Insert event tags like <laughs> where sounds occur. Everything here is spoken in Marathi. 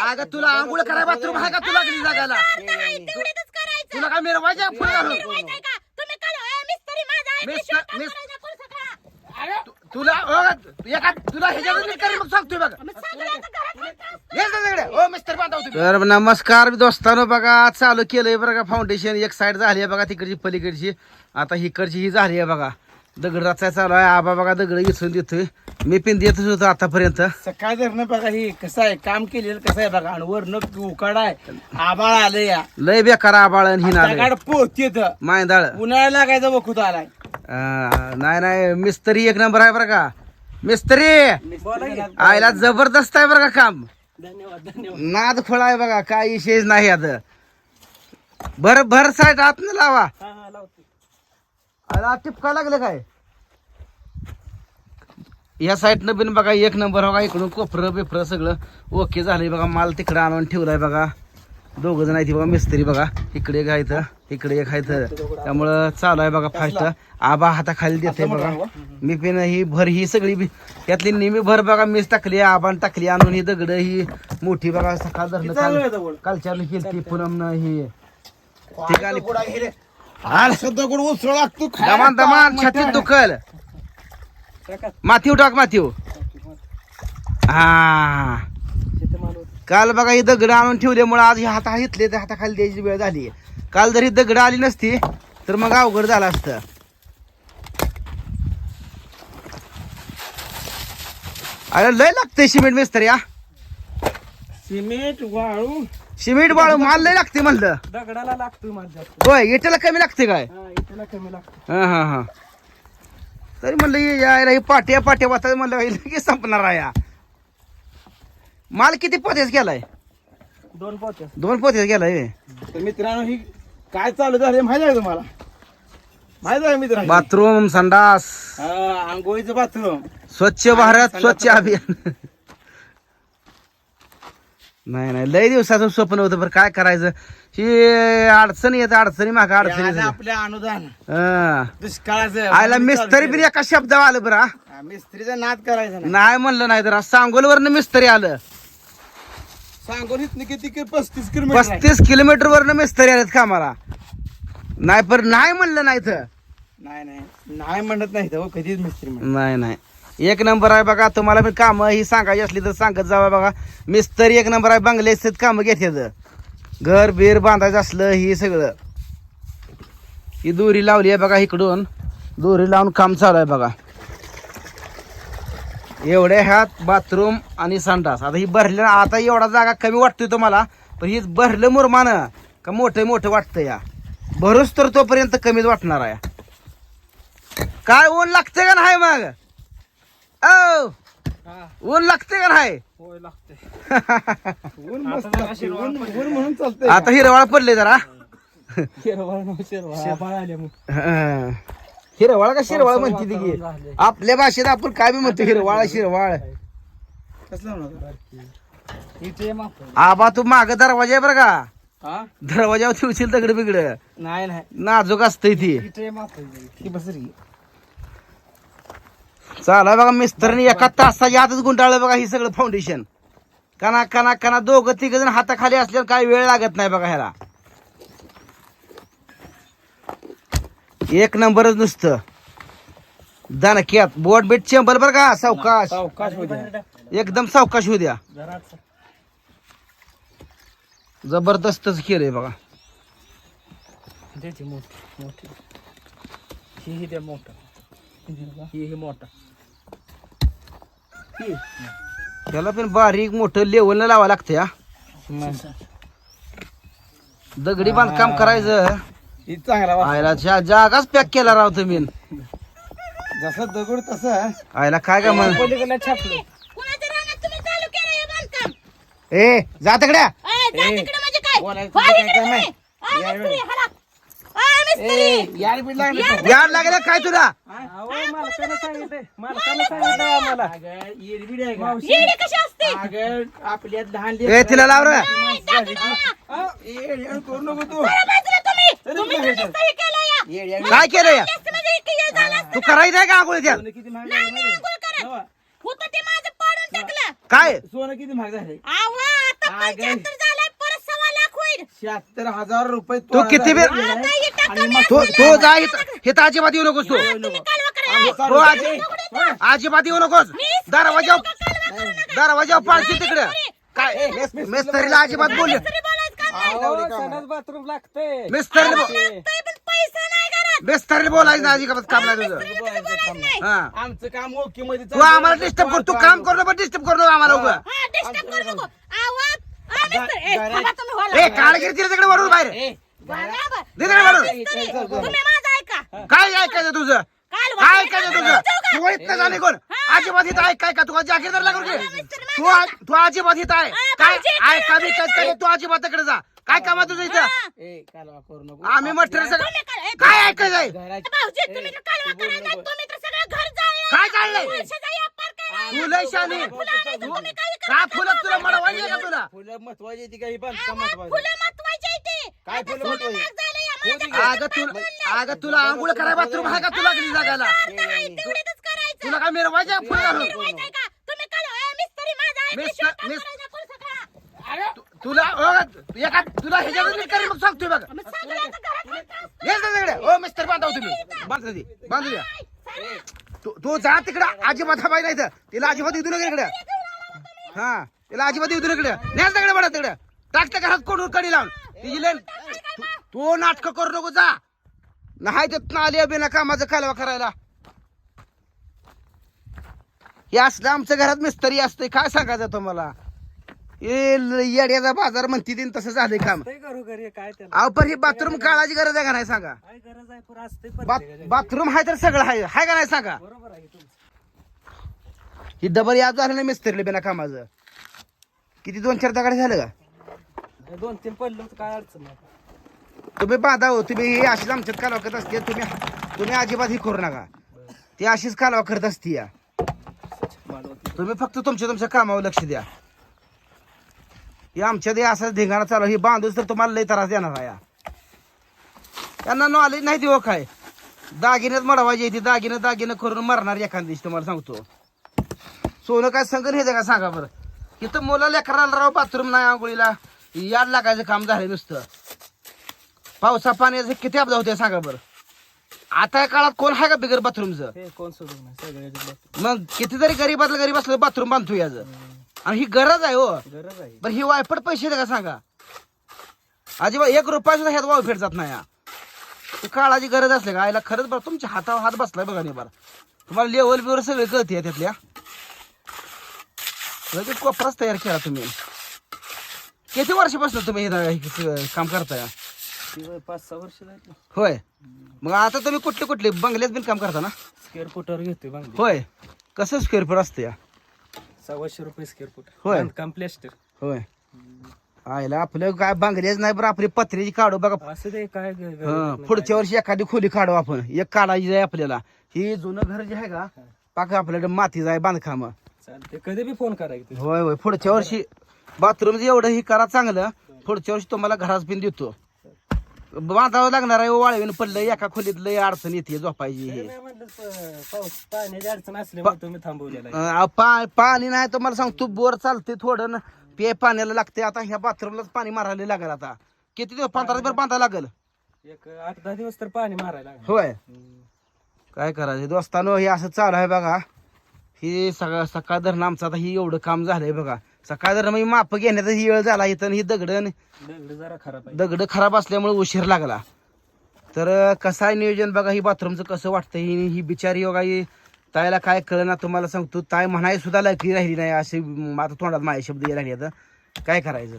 अगं तुला आंघोळ करायला बाथरूम आहे का? तुला लागली जागायला नाही, तेवढीच करायचं. तुला काय मिरवायच्या फुल घालून. फिरवायचंय का? तुम्ही कळवा, ए, मिस्त्री माझा आहे, मी मिस्टर- शेतात मिस- करायचा कोण सगळा? तु- तुला अगं, एका तुला ह्याच्यावर करेल मग सांगतोय बघा. मग सगळ्याचं घरात काम. ये जा तिकडे. ओ मिस्टर बांधव तुम्ही. तर नमस्कार दोस्तानो बघा चालू केलंय बघा फाउंडेशन एक साइड झाली आहे बघा तिकडची पलीकडची. आता हिकडची ही झाली आहे बघा. दगड रचाय चालू आहे. आबा बघा दगड इथून देतोय. मी पण देतच होतो आतापर्यंत. सकाळ धरणं बघा ही कसं आहे. काम केलेलं कसं आहे बघा. आणि वरनं उकाड आहे. आबाळ आलं या. लय बेकार आबाळ आणि हिन आलंय. दगाड पोहतेत मायदाळ. उन्हाळ्याला लागायचा वखूत आलाय. अं, नाही नाही. मिस्त्री एक नंबर आहे बरं का. मिस्त्री! आयला जबरदस्त आहे बरं का काम. धन्यवाद धन्यवाद. नाद फळ आहे बघा. काय विशेष नाही आता. भर भर साईड आत लावा. हा. आला टिपका लागलं काय? या साईडनं बिन बघा एक नंबर बघा इकडून कोपरं बिफरं सगळं ओके झालंय बघा माल तिकडं आणून ठेवलाय बघा. दोघ जण आहेत बघा मिस्त्री बघा. इकडे आहेत इकडे एक आहेत त्यामुळं चालू आहे बघा फास्ट. आबा हाताखाली देते बघा. मी पण ही भर ही सगळी यातली नेहमी भर बघा मीच टाकली आबान टाकली आणून ही दगड ही मोठी बघा सकाळ धरणं काल. कालच्या केली पूनम ही. ठिकाणी दगड उसळ लागतो दमान दमान छातीत दुखल. माथीव टाक माथीव. हा. काल बघा ही दगड आणून ठेवल्यामुळे आज हे हाता घेतले तर हाताखाली द्यायची वेळ झाली. काल जर ही दगड आली नसती तर मग अवघड झालं असतं. अरे लय लागते सिमेंट मिस्त्री हा. सिमेंट वाळू. सिमेंट बाळू माल लय लागते म्हणलं. दगडाला लागतो माझ्या जास्त. होय इटेला कमी लागते काय? हा इथेला कमी लागतो हा हा हा. तरी म्हणलं हे यायला हे पाट्या पाट्या वाचता म्हणलं हे लगेच संपणार आहे हा. माल किती पोत्याच गेलाय? दोन पोते दोन पोत्याच गेलाय. तर मित्रांनो ही काय चालू झाले माहिती आहे तुम्हाला? माहिती आहे मित्रांनो? बाथरूम संडास. हा, आंघोळीचं बाथरूम. स्वच्छ भारत स्वच्छ अभियान. नाही नाही. लय दिवसाचं स्वप्न होतं बरं काय करायचं? ही अडचणी येत अडचणी माग अडचणी झाल्या. आपल्या अनुदान. हा. दुष्काळाचं आयला मिस्तरी बी एका शब्दावर आलं बरं हा. हा, मिस्त्रीचा नाद करायचा नाही. नाही म्हणलं नाही तर सांगोलवरनं मिस्तरी आलं. सांगून इथनं किती कि- पस्तीस किलोमीटर आहे. पस्तीस किलोमीटर वरनं मिस्तरी आलेत कामाला. नाही पण नाही म्हणलं नाही तर नाही नाही. नाही म्हणत नाही हो कधीच मिस्त्री म्हणत नाही नाही. एक नंबर आहे बघा तुम्हाला पण कामं ही सांगायची असली तर सांगत जावा बघा. मिस्तरी एक नंबर आहे बंगल्याचे कामं घेतात घर बीर बांधायचं असलं ही सगळं. ही दोरी लावली आहे बघा इकडून. दोरी लावून काम चालू आहे बघा. एवढ्या ह्यात बाथरूम आणि संडास. आता ही भरल्या आता एवढा जागा कमी वाटतोय तुम्हाला पण ही भरलं मुरमानं. का मोठं मोठं वाटतं या. भरूच तर तोपर्यंत कमीच वाटणार आहे. काय ऊन लागतंय का नाही मग? ऊन लागते का नाही? होय लागते <laughs> ऊन मस्त लागते. ऊन ऊन म्हणून चालतंय आता हिरवाळ पडले जरा. आले मग. हं. हिरवाळ का शिरवाळ म्हणते ती की? आपल्या भाषेत आपण काय बी म्हणतो हिरवाळ शिरवाळ. कसलं म्हणत? इथे माफ आबा तू माग दरवाजा आहे बरं का? हा? दरवाजावर ठेवशील दगड बिगड. नाही नाही. नाजूक असतंय ती. इथे माफ ती बसरी चाला बघा मिस्टरने एका तासाच्या आतच गुंडाळलं बघा ही सगळं फाउंडेशन कना कना कना दोघं तिघ जण हाताखाली असल्यावर काही वेळ लागत नाही बघा ह्याला. एक नंबरच नुसतं. दणक्यात बोट बीट चेंबर बरं का सावकाश. सावकाश होत्या एकदम सावकाश होऊ द्या. जबरदस्तच केलंय बघा. मोठी मोठी. ही द्या मोठा. ही मोठा. त्याला पण बारीक मोठं लेवलनं लावा लागतं या दगडी बांधकाम करायचं ही चांगला वास. आयला जा- जागाच पॅक केला राव तुम्ही जसं दगड तसं आयला काय का म्हण पलीकडे छापलं कुणाच्या रानात तुम्ही चालू केलं हे बांधकाम? ए जा तिकड्या ए, जा ए, तिकडे म्हणजे काय? बोलायचं वा, काय इकडे काम तुम्ही. आहे? आ, या मिस्त्री, हाला. आ, मिस्त्री. यार बीड लागलं याड लागले काय तुला मालकानं सांगितलं मालकानं सांगितलं आम्हाला येडी कशी असते? अगं आपल्यात लहान ए तिला लाव रे नका. करू नको तू. बरं बाजूला तुम्ही. तुम्ही तर मिस्त्री केलं या. येड्या- काय केलं या? जास्त म्हणजे इतकं हे झालं असतं. तू करायचं आहे का किती महाग नाही, झालं नाही, माहिती आंघोळ करा. आहे? होतं ते माझं पाडून टाकलं. काय? सोनं किती महाग झाले? आवा आता पंच्याहत्तर झालंय परत सव्वा लाख होईल. शहात्तर हजार रुपये तू किती वेळ-. आता हे टाका आणि मी मग- तो तो जा हे अजिबात येऊ नकोस तू. तुम्ही चालू आजी. अजिबात येऊ नकोस. दरवाजा दरवाजा पाडशी तिकडे. काय? मिस्त्रीला अजिबात बोल मिस्त्री बाथरूम लागतंय, पण पैसा नाही घरात. मिस्त्रीला बोलायचं ना अजिबात काम नाही तुझं. मिस्त्री. हा. आमचं काम ओके मध्ये तू आम्हाला डिस्टर्ब कर तू काम करू नको डिस्टर्ब करू नको आम्हाला हा, हा, मिस्त्री. ए, काळगिरी तिला तिकडे वळून बाहेर. दे तिकडे मिस्त्री, ऐका. काय ऐकायचं तुझं? काय कालवा तुझं? तू इथं झाले कोण? अजिबात इथं ऐकाय का? तू जागीरदार लागून घे. तू आ- तू अजिबात इथं आहे. काय? ऐका मी काय काय तू अजिबात तिकडे जा. काय काम आहे तुझं इथं? हा. ए कालवा करू नको. आम्ही मटेरियल सगळं तुम्ही काय- ए, काय ऐकायचं आहे घरात- भाऊजी तुम्ही तर कालवा करायचा तुम्ही तर सगळं घर जाळलं. काय जाळलंय? पैशाचा व्यापार केला. तू लय शानी. फुलं आणायचं, तुम्ही काही का करत फुलं तुला मडवायची का तुला? फुलं महत्वाची ती काही बांधकाम महत्वाची फुलं महत्वाची आहे ते. काय फुलं महत्वाची? अगं तुला अगं तुला आंघोळ करायला बाथरूम आहे का तुला नाही, करायचं. तुला काय मिरवायचं आहे? फुल घालून. माहिती आहे का? तुम्ही कालवा, ए, मिस्त्री माझा आहे, मिस- शिवाय काम मिस- करायचं कोण सगळं? तु- तुला अगं, एका तुला करेल मग सांगतोय बघ. मग सांगा आता घरात काम. ये जा तिकडे ओ मिस्टर बांधाव तुम्ही. बांधा द्या तू तू जा तिकडे. अजिबात हा नाही तर तिला अजिबात येऊ नका इकडे. हा तिला अजिबात येऊ नका न्यास तिकडे बडा तिकडे. टाक त्या घरात कोण कडी लावून. तिची लेन तू- तू नाटक करू नको जा. नाही देत ना आली बिना कामाचं कालवा करायला. हे असलं आमच्या घरात मिस्त्री असते काय सांगायचं तुम्हाला? येड्याचा बाजार म्हणते तीन तसं झालंय काम. काय त्याला? अहो पण ही बाथरूम काढायची गरज आहे का नाही सांगा? काय गरज आहे पुरा असते पण बाथ- बाथरूम आहे तर सगळं आहे हाय का नाही सांगा? बरोबर आहे तुमचं? ही डबल याद झालं नाही मिस्त्री बिना कामाचं. किती दोन चार दगड झालं का? दोन तीन पडलं तर काय अडचण नाही. तुम्ही बाधा हो तुम्ही हे अशीच आमच्यात कालवा करत असते तुम्ही तुम्ही अजिबात ही करू नका. ती अशीच कालवा करत असती या. तुम्ही फक्त तुमच्या तुमच्या कामावर लक्ष द्या. हे आमच्या दे असाच धिंगाणा चालू ही बांधूच तर तुम्हाला लई त्रास देणार आहे या. त्यांना नॉलेज नाही देऊ काय? दागिन्यात मडवायची ती दागिनं दागिनं करून मरणार एखाद्या दिवशी तुम्हाला सांगतो. सोनं काय संग हे का सांगा बरं. इथं मुला लेकराला राव बाथरूम नाही आंघोळीला. याद लागायचं काम झालं नुसतं. पावसा पाण्याचं किती अपघात होते सांगा बरं. आता या काळात कोण आहे का बिगर बाथरूमचं? हे कोण नाही याच्यात मग कितीतरी गरीबातलं गरीब असलं बाथरूम बांधतो याचं. आणि ही गरज आहे हो. गरज आहे. बरं ही वायपट पैसे का सांगा? अजिबात एक रुपया सुद्धा ह्यात वाव फेड जात नाही हा. ती काळाची गरज असते का? आईला खरंच बरं तुमच्या हातावर हात बसलाय बघा नाही बरं तुम्हाला लेवल बिवर सगळे कळते त्यातल्या. लगेच कोपराच तयार केला तुम्ही. किती वर्षापासून तुम्ही हे हे काम करताय? ती वय पाच सहा वर्ष झाली. होय. मग आता तुम्ही कुठले कुठले? बंगल्यात बिन काम करता ना? स्क्वेअर फुटावर घेतोय बांगली. होय. कसं स्क्वेअर फूट असतं या? सव्वाशे रुपये स्क्वेअर फुट होय. बांधकाम प्लॅस्टर होय. आईला आपलं काय बांगल्याच नाही बरं आपली पत्र्याची काढू बघा. असं ते काय ग- हं, पुढच्या वर्षी एखादी खोली काढू आपण. एक काढायची आहे आपल्याला. ही जुनं घर जे आहे का पाक आपल्याकडे मातीचं आहे बांधकाम. चालते कधी बी फोन करायचं होय होय. पुढच्या वर्षी बाथरूम एवढं ही करा चांगलं. पुढच्या वर्षी तुम्हाला घराच पिन देतो. बांधावं लागणार आहे वाळवीन पडलं एका खोलीत लय अडचण येते झोपायची हे. पाऊस पाण्याची अडचण असल्यामुळे तुम्ही थांबवलेला आहे. अं, पा- पाणी नाही तुम्हाला सांगतो बोर चालते थोडं न पे पाण्याला लागते आता ह्या बाथरूमलाच पाणी मारायला लागेल आता. किती दिवस पंधरा दिवस बांधायला लागेल? एक आठ दहा दिवस तर पाणी मारायला. होय. हम्म. काय करायचं? दोस्तानो हे असं चालू आहे बघा. ही सकाळ सकाळ धरणं आमचं आता ही एवढं काम झालंय बघा. सकाळ धरणं म्हणजे माप घेण्याचा ही वेळ झाला इथं ही दगड दगड जरा खराब आहे. दगड खराब असल्यामुळे उशीर लागला. तर कसं आहे नियोजन बघा ही बाथरूमचं कसं वाटतं ही ही बिचारी योगा ही ताईला काय कळना तुम्हाला सांगतो. ताई म्हणाय सुद्धा लायकी राहिली नाही असे आता तोंडात माझे शब्द यायला लागले आता. काय करायचं?